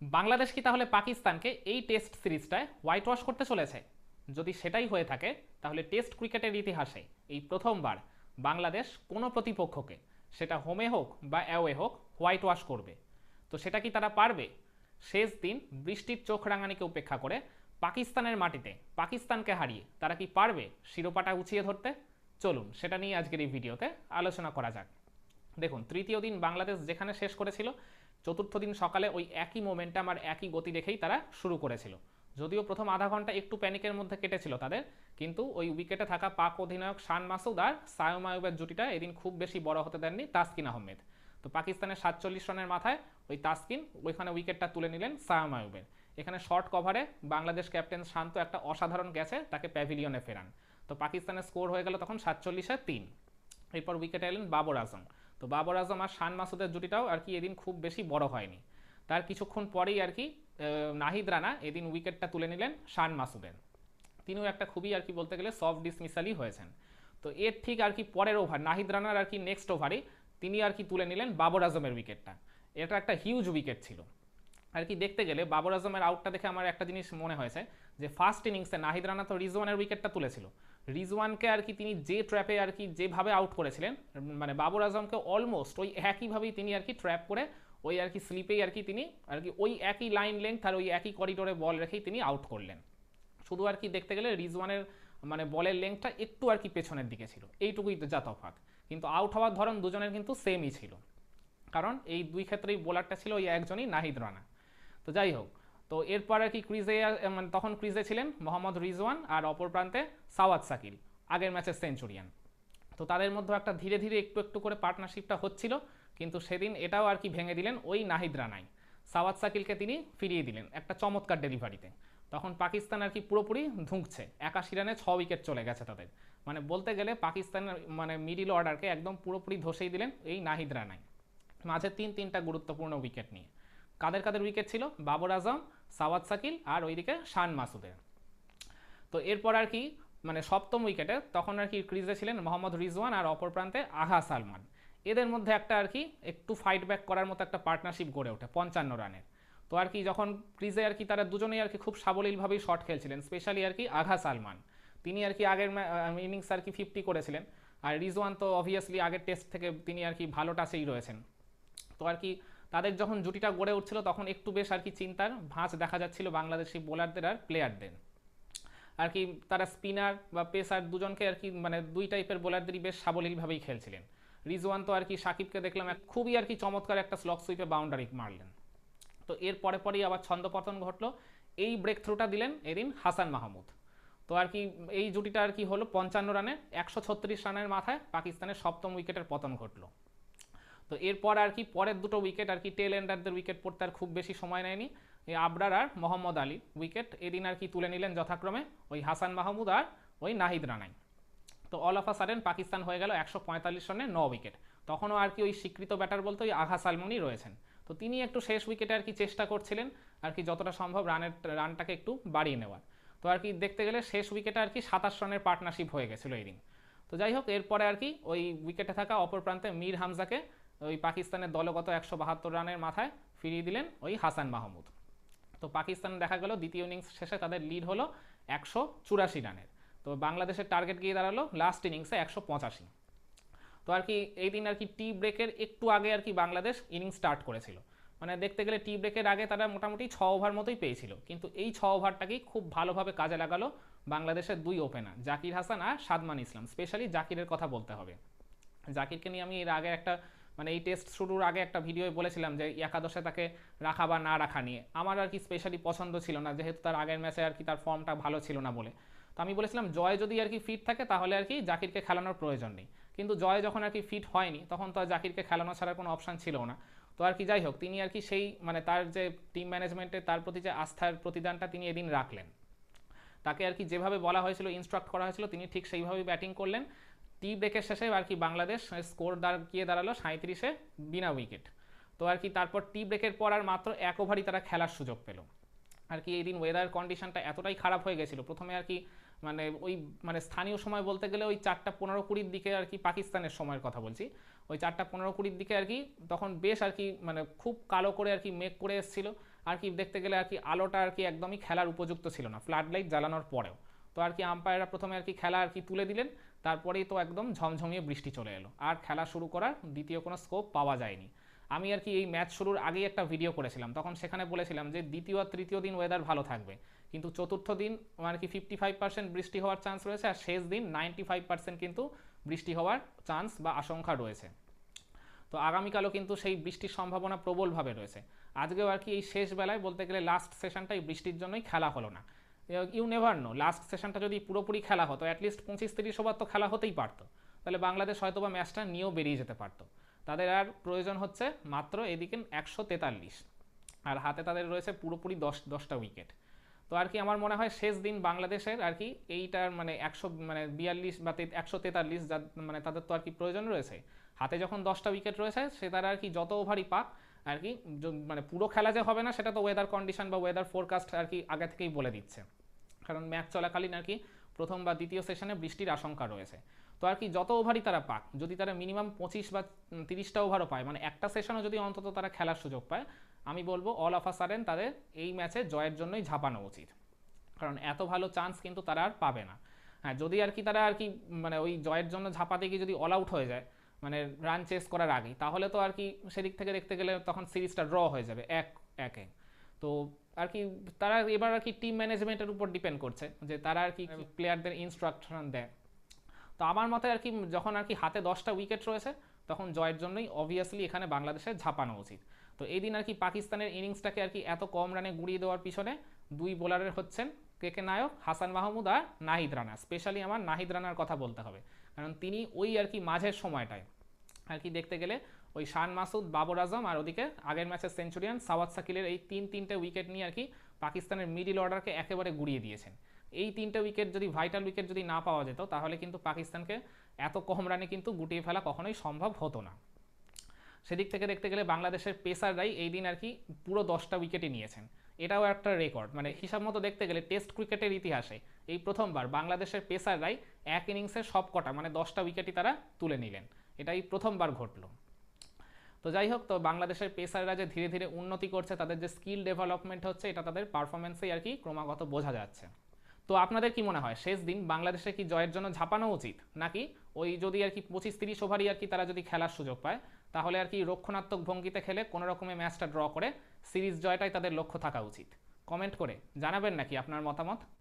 বাংলাদেশ কি তাহলে পাকিস্তানকে এই টেস্ট সিরিজটায় হোয়াইট ওয়াশ করতে চলেছে? যদি সেটাই হয়ে থাকে, তাহলে টেস্ট ক্রিকেটের ইতিহাসে এই প্রথমবার বাংলাদেশ কোনো প্রতিপক্ষকে, সেটা হোমে হোক বা অ্যাওয়ে হোক হোয়াইট ওয়াশ করবে। তো সেটা কি তারা পারবে? শেষ দিন বৃষ্টির চোখ রাঙানিকে উপেক্ষা করে পাকিস্তানের মাটিতে, পাকিস্তানকে হারিয়ে তারা কি পারবে শিরোপাটা উঁচিয়ে ধরতে? চলুন, সেটা নিয়ে আজকের এই ভিডিওতে আলোচনা করা যাক। দেখুন, তৃতীয় দিন বাংলাদেশ যেখানে শেষ করেছিল চতুর্থ দিন সকালে ওই একই মোমেন্টাম আর একই গতি রেখেই তারা শুরু করেছিল। যদিও প্রথম আধা ঘণ্টা একটু প্যানিকের মধ্যে কেটেছিল তাদের, কিন্তু ওই উইকেটে থাকা পাক অধিনায়ক শান মাসুদ আর সায়ম আয়ুবের জুটিটা এদিন খুব বেশি বড় হতে দেননি তাসকিন আহমেদ। তো পাকিস্তানের সাতচল্লিশ রানের মাথায় ওই তাসকিন ওইখানে উইকেটটা তুলে নিলেন সায়ম আয়ুবের। এখানে শর্ট কভারে বাংলাদেশ ক্যাপ্টেন শান্ত একটা অসাধারণ গেছে, তাকে প্যাভিলিয়নে ফেরান। তো পাকিস্তানের স্কোর হয়ে গেল তখন সাতচল্লিশে তিন। এরপর উইকেটে এলেন বাবর আজম। তো বাবর আজম আর শান মাসুদের জুটিটাও আর কি এদিন খুব বেশি বড় হয়নি। তার কিছুক্ষণ পরেই আর কি নাহিদ রানা এদিন উইকেটটা তুলে নিলেন শান মাসুদের। তিনিও একটা খুবই আর কি বলতে গেলে সফট ডিসমিসালই হয়েছেন। তো এর ঠিক আর কি পরের ওভার নাহিদ রানার আর কি নেক্সট ওভারেই তিনি আর কি তুলে নিলেন বাবর আজমের উইকেটটা। এটা একটা হিউজ উইকেট ছিল। আর কি দেখতে গেলে বাবর আজমের আউটটা দেখে আমার একটা জিনিস মনে হয়েছে যে ফার্স্ট ইনিংসে নাহিদ রানা তো রিজওয়ানের উইকেটটা তুলেছিল। রিজওয়ানকে আর কি তিনি যে ট্র্যাপে আর কি যেভাবে আউট করেছিলেন মানে বাবর আজমকে অলমোস্ট ওই একইভাবেই তিনি আর কি ট্র্যাপ করে ওই আর কি স্লিপেই আর কি তিনি আর কি ওই একই লাইন লেন্থ আর ওই একই করিডোরে বল রেখেই তিনি আউট করলেন। শুধু আর কি দেখতে গেলে রিজওয়ানের মানে বলের লেংথটা একটু আর কি পেছনের দিকে ছিল, এইটুকুই যা তফাৎ। কিন্তু আউট হওয়ার ধরন দুজনের কিন্তু সেমই ছিল। কারণ এই দুই ক্ষেত্রেই বোলারটা ছিল ওই একজনই নাহিদ রানা। তো যাই হোক তো এরপর আর কি ক্রিজে মানে তখন ক্রিজে ছিলেন মোহাম্মদ রিজওয়ান আর অপর প্রান্তে সাওয়াত সাকিল আগের ম্যাচের সেঞ্চুরিয়ান। তো তাদের মধ্যে একটা ধীরে ধীরে একটু একটু করে পার্টনারশিপটা হচ্ছিল, কিন্তু সেদিন এটাও আর কি ভেঙে দিলেন ওই নাহিদ রানাই। সাওয়াত সাকিলকে তিনি ফিরিয়ে দিলেন একটা চমৎকার ডেলিভারিতে তখন পাকিস্তান আর কি পুরোপুরি ধুঁকছে, একাশি রানে ছ উইকেট চলে গেছে তাদের। মানে বলতে গেলে পাকিস্তানের মানে মিডিল অর্ডারকে একদম পুরোপুরি ধসেই দিলেন এই নাহিদ রানাই। মাঝে তিন তিনটা গুরুত্বপূর্ণ উইকেট নিয়ে। কাদের কাদের উইকেট ছিল? বাবর আজম, সাওয়াত সাকিল আর ওইদিকে শান মাসুদের। তো এরপর আর কি মানে সপ্তম উইকেটে তখন আর কি ক্রিজে ছিলেন মোহাম্মদ রিজওয়ান আর অপর প্রান্তে আহা সালমান। এদের মধ্যে একটা আর কি, একটু ফাইট ব্যাক করার মতো একটা পার্টনারশিপ গড়ে ওঠে, পঞ্চান্ন রানের। তো আর কি যখন ক্রিজে আর কি তারা দুজনেই আর কি খুব সাবলীলভাবেই শট খেলছিলেন স্পেশালি আর কি আঘা সালমান। তিনি আর কি আগের ইনিংস আর কি ফিফটি করেছিলেন। আর রিজওয়ান তো অবভিয়াসলি আগের টেস্ট থেকে তিনি আর কি ভালো টাচেই রয়েছেন। তো আর কি তাদের যখন জুটিটা গড়ে উঠছিল, তখন একটু বেশ আর কি চিন্তার ভাঁজ দেখা যাচ্ছিল বাংলাদেশি বোলারদের আর প্লেয়ারদের। আর কি তারা স্পিনার বা পেসার দুজনকে আর কি মানে দুই টাইপের বোলারদেরই বেশ সাবলীলভাবেই খেলছিলেন। রিজওয়ান তো আর কি সাকিবকে দেখলাম এক- খুবই আর কি চমৎকার একটা স্লক সুইপে বাউন্ডারি মারলেন। তো এর পরে পরেই আবার ছন্দপতন ঘটলো। এই ব্রেক থ্রুটা দিলেন এদিন হাসান মাহমুদ। তো আর কি এই জুটিটা আর কি হলো পঞ্চান্ন রানে, একশো ছত্রিশ রানের মাথায় পাকিস্তানের সপ্তম উইকেটের পতন ঘটলো। তো এরপর আর কি পরের দুটো উইকেট আর কি টেল এন্ডারদের উইকেট পড়তে আর খুব বেশি সময় নেয়নি। এই আবরার আর মোহাম্মদ আলী উইকেট এদিন আর কি তুলে নিলেন যথাক্রমে ওই হাসান মাহমুদ আর ওই নাহিদ রানাই। তো all of a sudden Pakistan হয়ে গেল একশো পঁয়তাল্লিশ রানে ন উইকেট তখনও আর কি ওই স্বীকৃত ব্যাটার বলতে ওই আঘা সালমনই রয়েছেন। তো তিনি একটু শেষ উইকেটে আর কি চেষ্টা করছিলেন আর কি যতটা সম্ভব রানের, রানটাকে একটু বাড়িয়ে নেওয়ার। তো আর কি দেখতে গেলে শেষ উইকেটে আর কি সাতাশ রানের পার্টনারশিপ হয়ে গেছিল এই দিন তো যাই হোক, এরপরে আর কি ওই উইকেটে থাকা অপর প্রান্তে মীর হামজাকে ওই পাকিস্তানের দলগত একশো বাহাত্তর রানের মাথায় ফিরিয়ে দিলেন ওই হাসান মাহমুদ। তো পাকিস্তান দেখা গেল দ্বিতীয় ইনিংস শেষে তাদের লিড হলো একশো চুরাশি রানের। তো বাংলাদেশের টার্গেট গিয়ে দাঁড়াল লাস্ট ইনিংসে একশো পঁচাশি। তো আর কি এই দিন আর কি টি ব্রেকের একটু আগে আর কি বাংলাদেশ ইনিংস স্টার্ট করেছিল। মানে দেখতে গেলে টি ব্রেকের আগে তারা মোটামুটি ছ ওভার মতোই পেয়েছিল। কিন্তু এই ছ ওভারটাকেই খুব ভালোভাবে কাজে লাগালো বাংলাদেশের দুই ওপেনার জাকির হাসান আর সাদমান ইসলাম। স্পেশালি জাকিরের কথা বলতে হবে। জাকিরকে নিয়ে আমি এর আগে একটা মানে এই টেস্ট শুরুর আগে একটা ভিডিওয়ে বলেছিলাম যে একাদশে তাকে রাখা বা না রাখা নিয়ে। আমার আর কি স্পেশালি পছন্দ ছিল না, যেহেতু তার আগের ম্যাচে আর কি তার ফর্মটা ভালো ছিল না বলে। তো আমি বলেছিলাম, জয় যদি আর কি ফিট থাকে তাহলে আর কি জাকিরকে খেলানোর প্রয়োজন নেই। কিন্তু জয় যখন আর কি ফিট হয়নি, তখন তো আর জাকিরকে খেলানো ছাড়ার কোনো অপশান ছিল না। তো আর কি যাই হোক, তিনি আর কি সেই মানে তার যে টিম ম্যানেজমেন্টে তার প্রতি যে আস্থার প্রতিদানটা তিনি এদিন রাখলেন। তাকে আর কি যেভাবে বলা হয়েছিল ইনস্ট্রাক্ট করা হয়েছিল, তিনি ঠিক সেইভাবেই ব্যাটিং করলেন। টি ব্রেকের শেষে আর কি বাংলাদেশ স্কোর গিয়ে দাঁড়াল সাঁত্রিশে বিনা উইকেট তো আর কি তারপর টি ব্রেকের পর আর মাত্র এক ওভারই তারা খেলার সুযোগ পেল আর কি এই দিন ওয়েদার কন্ডিশনটা এতটাই খারাপ হয়ে গেছিল প্রথমে আর কি মানে ওই মানে স্থানীয় সময় বলতে গেলে ওই চারটা পনেরো কুড়ির দিকে আর কি পাকিস্তানের সময়ের কথা বলছি ওই চারটা পনেরো কুড়ির দিকে আর কি তখন বেশ আর কি মানে খুব কালো করে আর কি মেঘ করে এসেছিল আর কি দেখতে গেলে আর কি আলোটা আর কি একদমই খেলার উপযুক্ত ছিল না ফ্লাড লাইট জ্বালানোর পরেও তো আর কি আম্পায়াররা প্রথমে আর কি খেলা আর কি তুলে দিলেন তারপরেই তো একদম ঝমঝমিয়ে বৃষ্টি চলে এলো। আর খেলা শুরু করার দ্বিতীয় কোনো স্কোপ পাওয়া যায়নি। আমি আর কি এই ম্যাচ শুরুর আগেই একটা ভিডিও করেছিলাম। তখন সেখানে বলেছিলাম যে দ্বিতীয় আর তৃতীয় দিন ওয়েদার ভালো থাকবে। কিন্তু চতুর্থ দিন আর কি ফিফটি ফাইভ পার্সেন্ট বৃষ্টি হওয়ার চান্স রয়েছে আর শেষ দিন নাইনটি ফাইভ পার্সেন্ট কিন্তু বৃষ্টি হওয়ার চান্স বা আশঙ্কা রয়েছে। তো আগামীকালও কিন্তু সেই বৃষ্টির সম্ভাবনা প্রবলভাবে রয়েছে। আজকেও আর কি এই শেষ বেলায় বলতে গেলে লাস্ট সেশনটা এই বৃষ্টির জন্যই খেলা হলো না। ইউ নেভার নো লাস্ট সেশনটা যদি পুরোপুরি খেলা হতো অ্যাটলিস্ট পঁচিশ তিরিশ ওভার তো খেলা হতেই পারতো। তাহলে বাংলাদেশ হয়তো বা ম্যাচটা নিয়েও বেরিয়ে যেতে পারতো। তাদের আর প্রয়োজন হচ্ছে মাত্র এদিকে একশো তেতাল্লিশ। আর হাতে তাদের রয়েছে পুরোপুরি দশ, দশটা উইকেট তো আর কি আমার মনে হয় শেষ দিন বাংলাদেশের আর কি এইটার মানে একশো মানে বিয়াল্লিশ বা একশো তেতাল্লিশ যা মানে তাদের তো আর কি প্রয়োজন রয়েছে। হাতে যখন দশটা উইকেট রয়েছে, সে তারা আর কি যত ওভারই পাক, আর কি মানে পুরো খেলা যে হবে না, সেটা তো ওয়েদার কন্ডিশন বা ওয়েদার ফোরকাস্ট আর কি আগে থেকেই বলে দিচ্ছে। কারণ ম্যাচ চলাকালীন আর কি প্রথম বা দ্বিতীয় সেশনে বৃষ্টির আশঙ্কা রয়েছে। তো আর কি যত ওভারই তারা পাক, যদি তারা মিনিমাম পঁচিশ বা তিরিশটা ওভারও পায় মানে একটা সেশনও যদি অন্তত তারা খেলার সুযোগ পায়, আমি বলব অল অফ আ সাডেন তাদের এই ম্যাচে জয়ের জন্যই ঝাঁপানো উচিত। কারণ এত ভালো চান্স কিন্তু তারা আর পাবে না। হ্যাঁ যদি আর কি তারা আর কি মানে ওই জয়ের জন্য ঝাঁপাতে গিয়ে যদি অল আউট হয়ে যায় মানে রান চেস করার আগেই, তাহলে তো আর কি সেদিক থেকে দেখতে গেলে তখন সিরিজটা ড্র হয়ে যাবে এক, একে। তো আর কি তারা এবার আর কি টিম ম্যানেজমেন্টের উপর ডিপেন্ড করছে যে তারা আর কি প্লেয়ারদের ইনস্ট্রাকশন দেয়। তো আমার মতে আর কি যখন আর কি হাতে দশটা উইকেট রয়েছে তখন জয়ের জন্যই অবভিয়াসলি এখানে বাংলাদেশের ঝাঁপানো উচিত। তো এই দিন আর কি পাকিস্তানের ইনিংসটাকে আর কি এত কম রানে গুড়িয়ে দেওয়ার পিছনে দুই বোলারের হচ্ছেন কে কে নায়ক? হাসান মাহমুদ আর নাহিদ রানা। স্পেশালি আমার নাহিদ রানার কথা বলতে হবে। কারণ তিনি ওই আর কি মাঝের সময়টায় আর কি দেখতে গেলে ওই শান মাসুদ, বাবর আজম আর ওদিকে আগের ম্যাচের সেঞ্চুরিয়ান সাওয়াত সাকিলের এই তিন তিনটে উইকেট নিয়ে আর কি পাকিস্তানের মিডিল অর্ডারকে একেবারে গুড়িয়ে দিয়েছেন। এই তিনটে উইকেট যদি, ভাইটাল উইকেট যদি না পাওয়া যেত, তাহলে কিন্তু পাকিস্তানকে এত কম রানে কিন্তু গুটিয়ে ফেলা কখনোই সম্ভব হতো না। সেদিক থেকে দেখতে গেলে বাংলাদেশের পেসাররাই এই দিন আর কি পুরো দশটা উইকেটই নিয়েছেন। এটাও একটা রেকর্ড মানে হিসাব মতো দেখতে গেলে টেস্ট ক্রিকেটের ইতিহাসে এই প্রথমবার বাংলাদেশের পেসাররাই এক ইনিংসের সব কটা মানে দশটা উইকেটই তারা তুলে নিলেন। এটাই প্রথমবার ঘটলো। তো যাই হোক, তো বাংলাদেশের পেসাররা যে ধীরে ধীরে উন্নতি করছে, তাদের যে স্কিল ডেভেলপমেন্ট হচ্ছে, এটা তাদের পারফরমেন্সেই আর কি ক্রমাগত বোঝা যাচ্ছে। তো আপনাদের কি মনে হয়, শেষ দিন বাংলাদেশে কি জয়ের জন্য ঝাঁপানো উচিত? নাকি ওই যদি আর কি পঁচিশ তিরিশ ওভারই আর কি তারা যদি খেলার সুযোগ পায়, তাহলে আর কি রক্ষণাত্মক ভঙ্গিতে খেলে কোনো রকমের ম্যাচটা ড্র করে সিরিজ জয়টাই তাদের লক্ষ্য থাকা উচিত? কমেন্ট করে জানাবেন নাকি আপনার মতামত?